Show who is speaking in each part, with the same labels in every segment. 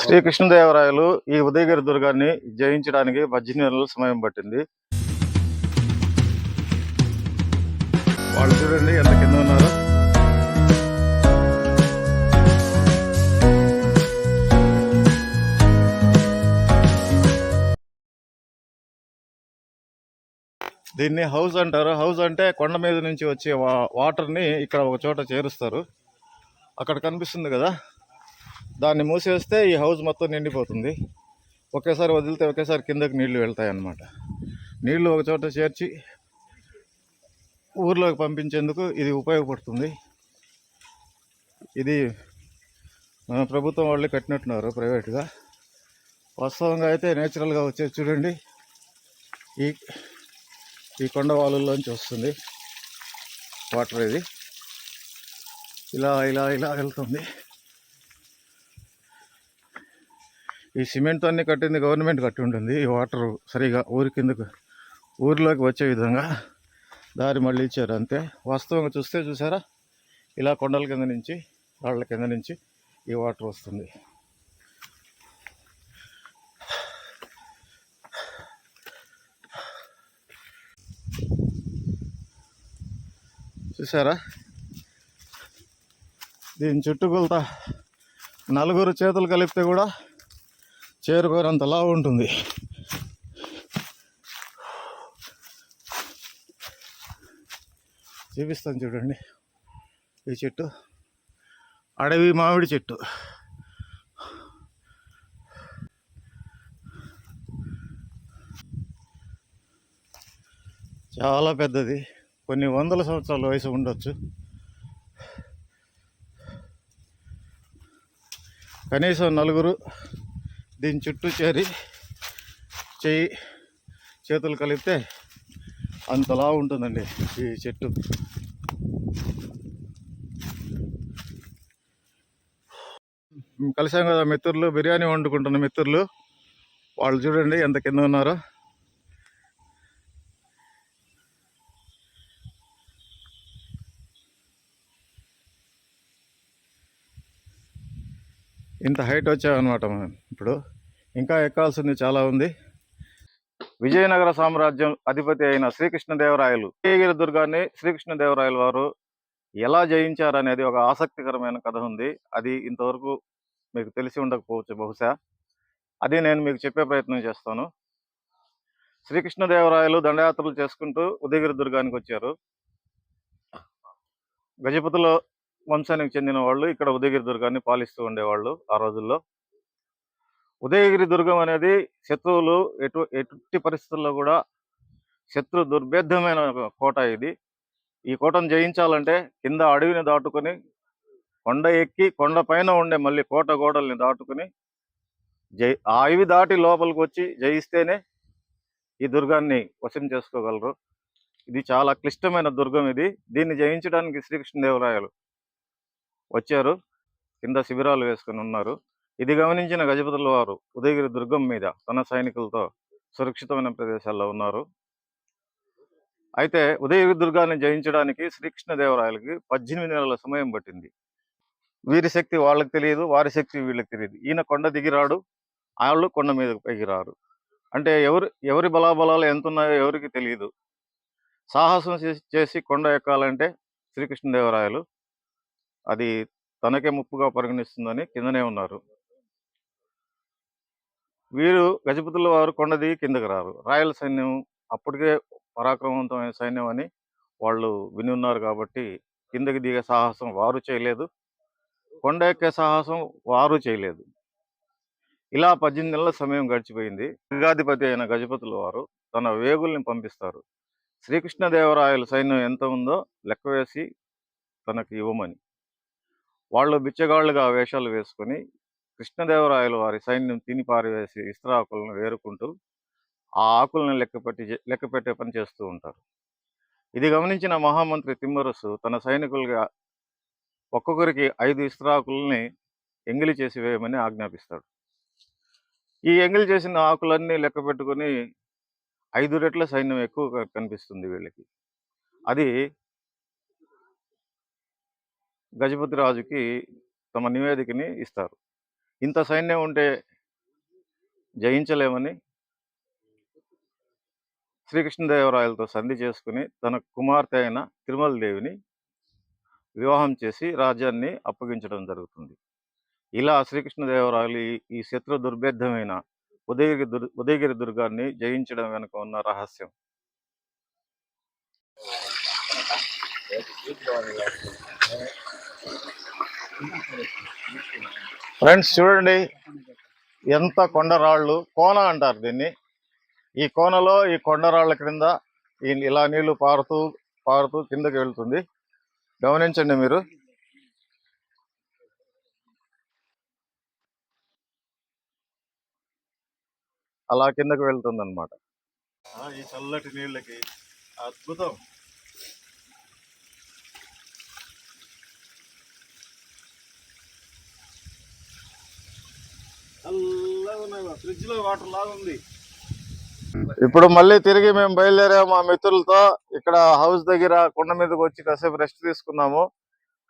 Speaker 1: శ్రీకృష్ణదేవరాయలు ఈ ఉదయగిరి దుర్గాన్ని జయించడానికి పద్దెనిమిది నెలలు సమయం పట్టింది. వాళ్ళు చూడండి ఎంత కింద ఉన్నారు. దీన్ని హౌస్ అంటారు. హౌస్ అంటే కొండ మీద నుంచి వచ్చే వాటర్ని ఇక్కడ ఒక చోట చేరుస్తారు. అక్కడ కనిపిస్తుంది కదా. దాన్ని మూసేస్తే ఈ హౌస్ మొత్తం నిండిపోతుంది. ఒకేసారి వదిలితే ఒకేసారి కిందకి నీళ్ళు వెళ్తాయి అన్నమాట నీళ్ళు ఒక చోట చేర్చి ఊర్లోకి పంపించేందుకు ఇది ఉపయోగపడుతుంది. ఇది మన ప్రభుత్వం వాళ్ళే కట్టినట్టున్నారు ప్రైవేట్గా. వాస్తవంగా అయితే నేచురల్గా వచ్చేది చూడండి. ఈ ఈ కొండ వాళ్ళల్లోంచి వస్తుంది. వాటర్ ఇది. ఇలా ఇలా ఇలా వెళ్తుంది. ఈ సిమెంట్ అన్ని కట్టింది గవర్నమెంట్ కట్టి ఉంటుంది. ఈ వాటర్ సరిగా ఊరి కిందకు ఊరిలోకి వచ్చే విధంగా దారి మళ్ళీ ఇచ్చారు. అంతే. వాస్తవంగా చూస్తే చూసారా? ఇలా కొండల కింద నుంచి రాళ్ళ కింద నుంచి ఈ వాటర్ వస్తుంది. చూసారా? దీని చుట్టుకొలత నలుగురు చేతులు కలిపితే కూడా చేరుకోరంతలా లావు ఉంటుంది. చూపిస్తాను చూడండి. ఈ చెట్టు అడవి మామిడి చెట్టు. చాలా పెద్దది. కొన్ని వందల సంవత్సరాల వయసు ఉండొచ్చు. కనీసం నలుగురు దీని చుట్టూ చేరి చేయి చేతులు కలిపితే అంతలా ఉంటుందండి ఈ చెట్టు. కలిసాం కదా మిత్రులు బిర్యానీ వండుకుంటున్న మిత్రులు వాళ్ళు చూడండి ఎంత కింద ఉన్నారో. ఇంత హైట్ వచ్చామన్నమాట మనం ఇప్పుడు. ఇంకా ఎక్కాల్సింది చాలా ఉంది. విజయనగర సామ్రాజ్యం అధిపతి అయిన శ్రీకృష్ణదేవరాయలు ఏగిరి దుర్గాన్ని శ్రీకృష్ణదేవరాయలు వారు ఎలా జయించారనేది ఒక ఆసక్తికరమైన కథ ఉంది. అది ఇంతవరకు మీకు తెలిసి ఉండకపోవచ్చు బహుశా. అది నేను మీకు చెప్పే ప్రయత్నం చేస్తాను. శ్రీకృష్ణదేవరాయలు దండయాత్రలు చేసుకుంటూ ఉదయగిరి దుర్గానికి వచ్చారు. గజపతుల వంశానికి చెందిన వాళ్ళు ఇక్కడ ఉదయగిరి దుర్గాన్ని పాలిస్తూ ఉండేవాళ్ళు ఆ రోజుల్లో. ఉదయగిరి దుర్గం అనేది శత్రువులు ఎటు ఎటు పరిస్థితుల్లో కూడా శత్రు దుర్భేద్యమైన కోట ఇది. ఈ కోటను జయించాలంటే కింద అడవిని దాటుకొని కొండ ఎక్కి కొండ పైన ఉండే మళ్ళీ కోట గోడల్ని దాటుకొని జై ఆ అడవి దాటి లోపలికి వచ్చి జయిస్తేనే ఈ దుర్గాన్ని వశం చేసుకోగలరు. ఇది చాలా క్లిష్టమైన దుర్గం ఇది. దీన్ని జయించడానికి శ్రీకృష్ణదేవరాయలు వచ్చారు. కింద శిబిరాలు వేసుకుని ఉన్నారు. ఇది గమనించిన గజపతుల వారు ఉదయగిరి దుర్గం మీద తన సైనికులతో సురక్షితమైన ప్రదేశాల్లో ఉన్నారు. అయితే ఉదయగిరి దుర్గాన్ని జయించడానికి శ్రీకృష్ణదేవరాయలకి పద్దెనిమిది నెలల సమయం పట్టింది. వీరి శక్తి వాళ్ళకి తెలియదు వారి శక్తి వీళ్ళకి తెలియదు. ఈయన కొండ దిగిరాడు వాళ్ళు కొండ మీద పైకి రారు అంటే ఎవరు ఎవరి బలాబలాలు ఎంత ఉన్నాయో ఎవరికి తెలియదు. సాహసం చేసి- చేసి కొండ ఎక్కాలంటే శ్రీకృష్ణదేవరాయలు అది తనకే ముప్పుగా పరిగణిస్తుందని కిందనే ఉన్నారు. వీరు గజపతుల వారు కొండది కిందకు కిందకి రారు. రాయల సైన్యం అప్పటికే పరాక్రమవంతమైన సైన్యం అని వాళ్ళు విని ఉన్నారు కాబట్టి కిందకి దిగే సాహసం వారు చేయలేదు. కొండ ఎక్కే సాహసం వారు చేయలేదు. ఇలా పద్దెనిమిది నెలల సమయం గడిచిపోయింది. యుగాధిపతి అయిన గజపతుల వారు తన వేగుల్ని పంపిస్తారు. శ్రీకృష్ణదేవరాయల సైన్యం ఎంత ఉందో లెక్క వేసి తనకి ఇవ్వమని. వాళ్ళు బిచ్చగాళ్ళుగా వేషాలు వేసుకొని కృష్ణదేవరాయలు వారి సైన్యం తిని పారివేసి ఇస్త్రాకులను వేరుకుంటూ ఆ ఆకులను లెక్కపెట్టి లెక్కపెట్టే పని చేస్తూ ఉంటారు. ఇది గమనించిన మహామంత్రి తిమ్మరసు తన సైనికులుగా ఒక్కొక్కరికి ఐదు ఇస్త్రాకుల్ని ఎంగిలి చేసి వేయమని ఆజ్ఞాపిస్తాడు. ఈ ఎంగిలి చేసిన ఆకులన్నీ లెక్క పెట్టుకుని ఐదు రెట్ల సైన్యం ఎక్కువగా కనిపిస్తుంది వీళ్ళకి. అది గజపతి రాజుకి తమ నివేదికని ఇస్తారు. ఇంత సైన్యం ఉంటే జయించలేమని శ్రీకృష్ణదేవరాయలతో సంధి చేసుకుని తన కుమార్తె అయిన తిరుమల దేవిని వివాహం చేసి రాజ్యాన్ని అప్పగించడం జరుగుతుంది. ఇలా శ్రీకృష్ణదేవరాయలు ఈ- శత్రు దుర్భేద్యమైన ఉదయగిరి దుర్ ఉదయగిరి దుర్గాన్ని జయించడం వెనుక ఉన్న రహస్యం. ఫ్రెండ్స్ చూడండి ఎంత కొండరాళ్ళు కోన అంటారు దీన్ని. ఈ కోనలో ఈ కొండరాళ్ళ క్రింద ఈ ఇలా నీళ్ళు పారుతూ పారుతూ కిందకి వెళ్తుంది. గమనించండి మీరు. అలా కిందకి వెళ్తుంది అనమాట ఈ చల్లటి నీళ్ళకి అద్భుతం. వాటర్ లాగా ఉంది. ఇప్పుడు మళ్ళీ తిరిగి మేము బయలుదేరాము మా మిత్రులతో. ఇక్కడ హౌస్ దగ్గర కొండ మీదకి వచ్చి కాసేపు రెస్ట్ తీసుకున్నాము.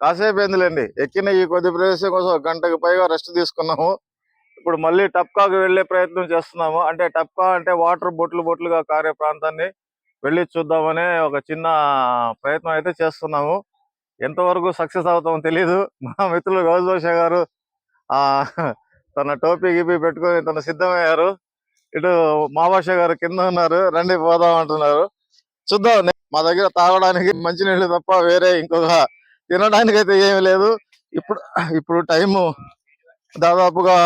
Speaker 1: కాసేపు ఏందిలేండి ఎక్కిన ఈ కొద్ది ప్రదేశం కోసం ఒక గంటకు పైగా రెస్ట్ తీసుకున్నాము. ఇప్పుడు మళ్ళీ టప్కాకు వెళ్ళే ప్రయత్నం చేస్తున్నాము. అంటే టప్కా అంటే వాటర్ బొట్లు బొట్లుగా కారే ప్రాంతాన్ని వెళ్ళి చూద్దామనే ఒక చిన్న ప్రయత్నం అయితే చేస్తున్నాము. ఎంతవరకు సక్సెస్ అవుతామో తెలియదు మా మిత్రులు గౌజోష గారు తన టోపీ గిపి పెట్టుకొని తన సిద్ధమయ్యారు. ఇటు మాబాష గారు కింద ఉన్నారు. రండి పోదాం అంటున్నారు. చూద్దాం మా దగ్గర తాగడానికి మంచినీళ్ళు తప్ప వేరే ఇంకొక తినడానికి అయితే ఏమి లేదు. ఇప్పుడు ఇప్పుడు టైము దాదాపుగా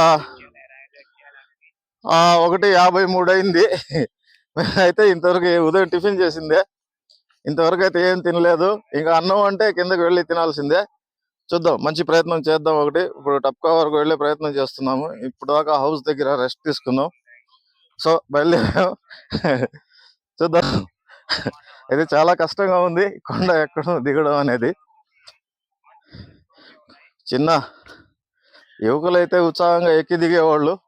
Speaker 1: ఆ ఒకటి యాభై మూడు అయింది. అయితే ఇంతవరకు ఉదయం టిఫిన్ చేసిందే. ఇంతవరకు అయితే ఏం తినలేదు. ఇంకా అన్నం అంటే కిందకి వెళ్ళి తినాల్సిందే. చూద్దాం. మంచి ప్రయత్నం చేద్దాం ఒకటి. ఇప్పుడు టప్కా వరకు వెళ్ళే ప్రయత్నం చేస్తున్నాము. ఇప్పుడు దాకా హౌస్ దగ్గర రెస్ట్ తీసుకుందాం సో బయలుదేరాం. చూద్దాం. ఇది చాలా కష్టంగా ఉంది. కొండ ఎక్కడం దిగడం అనేది. చిన్న యువకులైతే ఉత్సాహంగా ఎక్కి దిగేవాళ్ళు.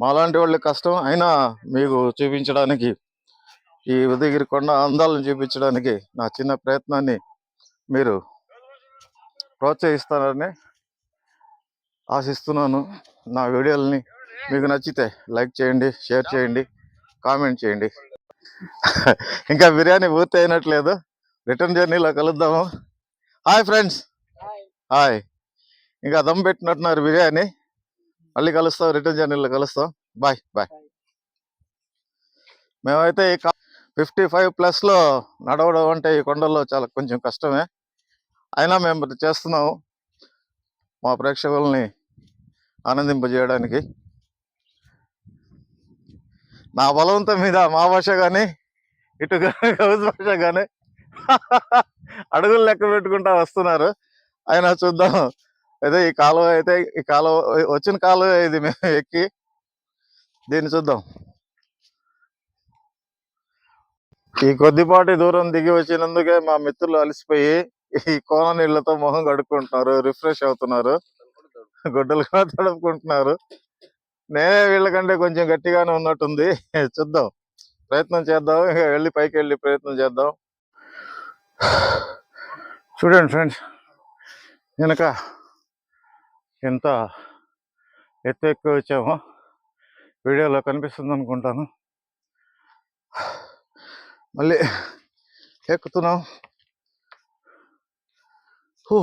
Speaker 1: మాలాంటి వాళ్ళకి కష్టం. అయినా మీకు చూపించడానికి ఈ ఉదయగిరి కొండ అందాలను చూపించడానికి నా చిన్న ప్రయత్నాన్ని మీరు ప్రోత్సహిస్తారని ఆశిస్తున్నాను. నా వీడియోలని మీకు నచ్చితే లైక్ చేయండి షేర్ చేయండి కామెంట్ చేయండి. ఇంకా బిర్యానీ పూర్తి అయినట్లేదు. రిటర్న్ జర్నీలో కలుద్దాము. Hi friends. హాయ్. ఇంకా దమ్ పెట్టినట్టున్నారు బిర్యానీ. మళ్ళీ కలుస్తాం రిటర్న్ జర్నీలో కలుస్తాం. Bye bye. మేమైతే ఫిఫ్టీ ఫైవ్ ప్లస్లో నడవడం అంటే ఈ కొండల్లో చాలా కొంచెం కష్టమే. అయినా మేము చేస్తున్నాము మా ప్రేక్షకుల్ని ఆనందింపజేయడానికి. నా బలవంతం మీద మా భాష కానీ ఇటు కౌజ్ భాష కానీ అడుగులు లెక్క పెట్టుకుంటా వస్తున్నారు. అయినా చూద్దాం. అదే ఈ కాలువ అయితే ఈ కాలువ వచ్చిన కాలువ ఇది మేము ఎక్కి దీన్ని చూద్దాం. ఈ కొద్దిపాటి దూరం దిగి వచ్చినందుకే మా మిత్రులు అలసిపోయి ఈ కోన నీళ్ళతో మొహం కడుక్కుంటున్నారు రిఫ్రెష్ అవుతున్నారు. గుడ్డలు కూడా తడుపుకుంటున్నారు. నేనే వీళ్ళకంటే కొంచెం గట్టిగానే ఉన్నట్టుంది. చూద్దాం. ప్రయత్నం చేద్దాం. ఇక వెళ్ళి పైకి వెళ్ళి ప్రయత్నం చేద్దాం. చూడండి ఫ్రెండ్స్ వెనక ఎంత ఎత్తు ఎక్కువ వచ్చామో వీడియోలో కనిపిస్తుంది అనుకుంటాను. మళ్ళీ ఎక్కుతున్నాం. హూ.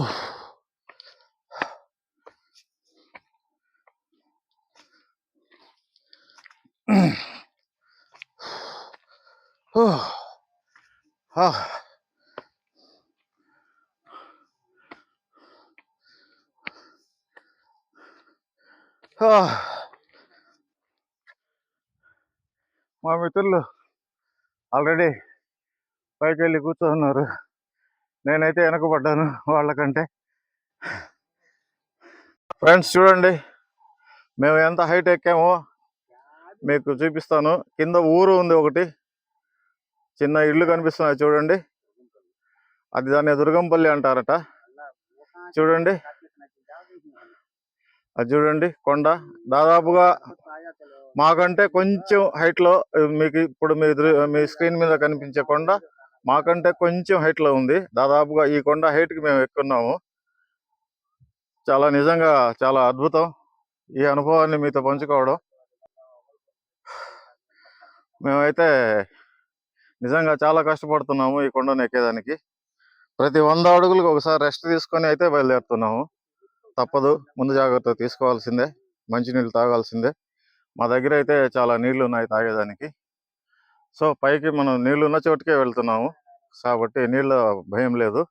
Speaker 1: హూ. ఆ. ఆ. మా మిత్రులు ఆల్రెడీ పైకి వెళ్ళి కూర్చోన్నారు నేనైతే వెనకబడ్డాను వాళ్ళకంటే. ఫ్రెండ్స్ చూడండి. మేము ఎంత హైట్ ఎక్కామో మీకు చూపిస్తాను. కింద ఊరు ఉంది ఒకటి. చిన్న ఇల్లు కనిపిస్తున్నాయి చూడండి. అది దాన్ని దుర్గంపల్లి అంటారట. చూడండి. అది చూడండి కొండ. దాదాపుగా మాకంటే కొంచెం హైట్లో మీకు ఇప్పుడు మీ మీ స్క్రీన్ మీద కనిపించే కొండ. మాకంటే కొంచెం హైట్లో ఉంది. దాదాపుగా ఈ కొండ హైట్కి మేము ఎక్కున్నాము చాలా నిజంగా చాలా అద్భుతం ఈ అనుభవాన్ని మీతో పంచుకోవడం. మేమైతే నిజంగా చాలా కష్టపడుతున్నాము ఈ కొండను ఎక్కేదానికి. ప్రతి వంద అడుగులకు ఒకసారి రెస్ట్ తీసుకొని అయితే బయలుదేరుతున్నాము. తప్పదు ముందు జాగ్రత్త తీసుకోవాల్సిందే మంచినీళ్ళు తాగాల్సిందే. మా దగ్గర అయితే చాలా నీళ్ళు ఉన్నాయి తాగేదానికి. సో పైకి మనం నీళ్ళు ఉన్న చోటుకే వెళ్తున్నాము. కాబట్టి నీళ్ళ భయం లేదు.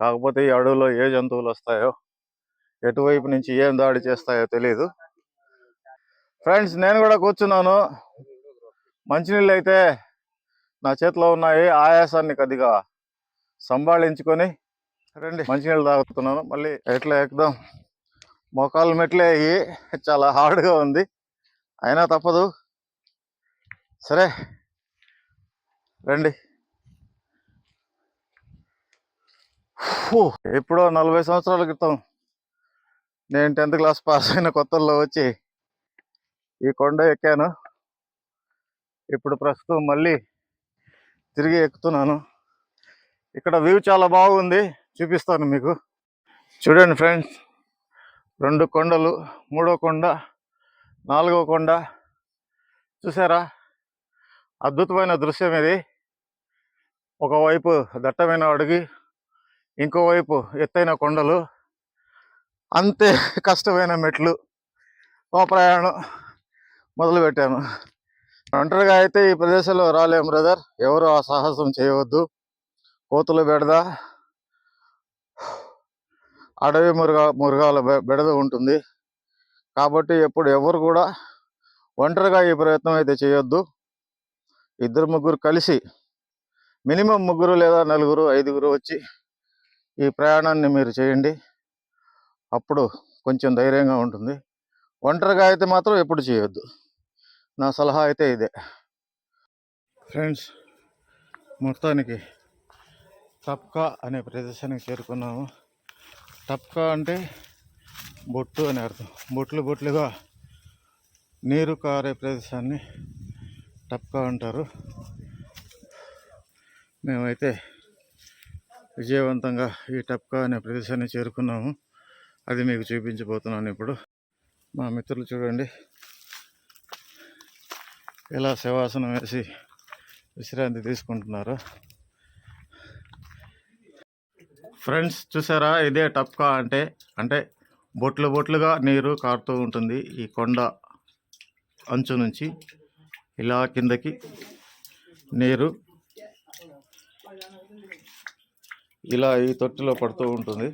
Speaker 1: కాకపోతే ఈ అడవిలో ఏ జంతువులు వస్తాయో ఎటువైపు నుంచి ఏం దాడి చేస్తాయో తెలియదు ఫ్రెండ్స్ నేను కూడా కూర్చున్నాను. మంచినీళ్ళు అయితే నా చేతిలో ఉన్నాయి. ఆయాసాన్ని కొద్దిగా సంభాళించుకొని రండి. మంచినీళ్ళు తాగుతున్నాను. మళ్ళీ ఎట్లా ఎక్కుదాం? మోకాలు మెట్లే అయ్యి చాలా హార్డ్గా ఉంది. అయినా తప్పదు. సరే. రండి. ఎప్పుడో నలభై సంవత్సరాల క్రితం నేను టెన్త్ క్లాస్ పాస్ అయిన కొత్తల్లో వచ్చి ఈ కొండ ఎక్కాను. ఇప్పుడు ప్రస్తుతం మళ్ళీ తిరిగి ఎక్కుతున్నాను. ఇక్కడ వ్యూ చాలా బాగుంది చూపిస్తాను మీకు. చూడండి ఫ్రెండ్స్ రెండు కొండలు మూడో కొండ నాలుగో కొండ. చూసారా? అద్భుతమైన దృశ్యం ఇది. ఒకవైపు దట్టమైన అడుగు ఇంకోవైపు ఎత్తైన కొండలు అంతే కష్టమైన మెట్లు ఓ ప్రయాణం మొదలుపెట్టాను. ఒంటరిగా అయితే ఈ ప్రదేశంలో రాలేం బ్రదర్. ఎవరు ఆ సాహసం చేయవద్దు. కోతుల బెడద అడవి మురుగా మృగాల బెడద ఉంటుంది. కాబట్టి ఎప్పుడు ఎవరు కూడా ఒంటరిగా ఈ ప్రయత్నం అయితే చేయొద్దు. ఇద్దరు ముగ్గురు కలిసి మినిమం ముగ్గురు లేదా నలుగురు ఐదుగురు వచ్చి ఈ ప్రయాణాన్ని మీరు చేయండి. అప్పుడు కొంచెం ధైర్యంగా ఉంటుంది. ఒంటరిగా అయితే మాత్రం ఎప్పుడు చేయొద్దు. నా సలహా అయితే ఇదే. ఫ్రెండ్స్ మొత్తానికి టప్కా అనే ప్రదేశానికి చేరుకున్నాము. టప్కా అంటే బొట్టు అని అర్థం. బొట్లు బొట్లుగా నీరు కారే ప్రదేశాన్ని టప్కా అంటారు మేమైతే విజయవంతంగా ఈ టప్కా అనే ప్రదేశాన్ని చేరుకున్నాము. అది మీకు చూపించబోతున్నాను ఇప్పుడు. మా మిత్రులు చూడండి. ఎలా శవాసనం వేసి విశ్రాంతి తీసుకుంటున్నారు. ఫ్రెండ్స్ చూసారా? ఇదే టప్కా అంటే అంటే బొట్లు బొట్లుగా నీరు కారుతూ ఉంటుంది ఈ కొండ అంచు నుంచి. ఇలా కిందకి నీరు ఇలా ఈ తొట్టిలో పడుతూ ఉంటుంది.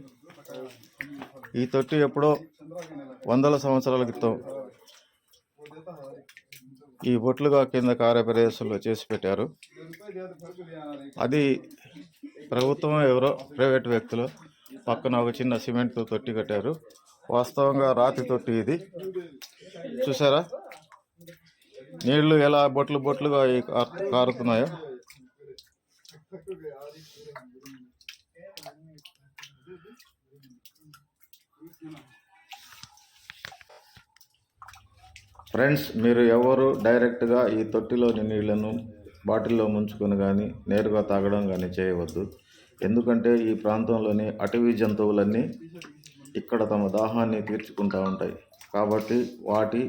Speaker 1: ఈ తొట్టి ఎప్పుడో వందల సంవత్సరాల క్రితం ఈ బొట్లుగా కింద కార్యప్రదేశంలో చేసి పెట్టారు. అది ప్రభుత్వం ఎవరో ప్రైవేట్ వ్యక్తులు పక్కన ఒక చిన్న సిమెంట్ తొట్టి కట్టారు. వాస్తవంగా రాతి తొట్టి ఇది. చూసారా? నీళ్ళు ఎలా బొట్లు బొట్లుగా కారుతున్నాయో? ఫ్రెండ్స్ మీరు ఎవరు డైరెక్ట్గా ఈ తొట్టిలోని నీళ్ళను బాటిల్లో ముంచుకొని కానీ నేరుగా తాగడం కానీ చేయవద్దు. ఎందుకంటే ఈ ప్రాంతంలోని అటవీ జంతువులన్నీ ఇక్కడ తమ దాహాన్ని తీర్చుకుంటూ ఉంటాయి. కాబట్టి వాటి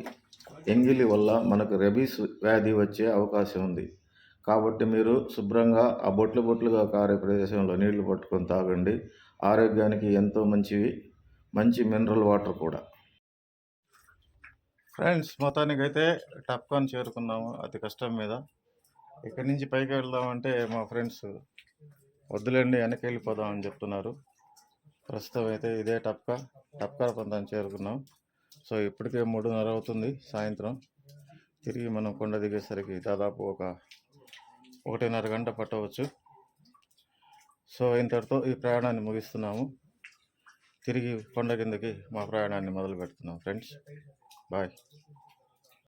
Speaker 1: ఎంగిలి వల్ల మనకు రెబీస్ వ్యాధి వచ్చే అవకాశం ఉంది. కాబట్టి మీరు శుభ్రంగా ఆ బొట్లు బొట్లుగా కారే ప్రదేశంలో నీళ్ళు పట్టుకొని తాగండి. ఆరోగ్యానికి ఎంతో మంచివి మంచి మినరల్ వాటర్ కూడా. ఫ్రెండ్స్ మొత్తానికైతే టప్కాన్ చేరుకున్నాము. అతి కష్టం మీద. ఇక్కడి నుంచి పైకి వెళ్దామంటే మా ఫ్రెండ్స్ వద్దులేండి వెనక్కి వెళ్ళిపోదామని చెప్తున్నారు. ప్రస్తుతం అయితే ఇదే టప్కా టప్కా పొందాన్ని చేరుకున్నాం. సో ఇప్పటికే మూడున్నర అవుతుంది సాయంత్రం. తిరిగి మనం కొండ దిగేసరికి దాదాపు ఒక ఒకటిన్నర గంట పట్టవచ్చు. సో ఇంతటితో ఈ ప్రయాణాన్ని ముగిస్తున్నాము. తిరిగి కొండ కిందకి మా ప్రయాణాన్ని మొదలు పెడుతున్నాం ఫ్రెండ్స్ బాయ్.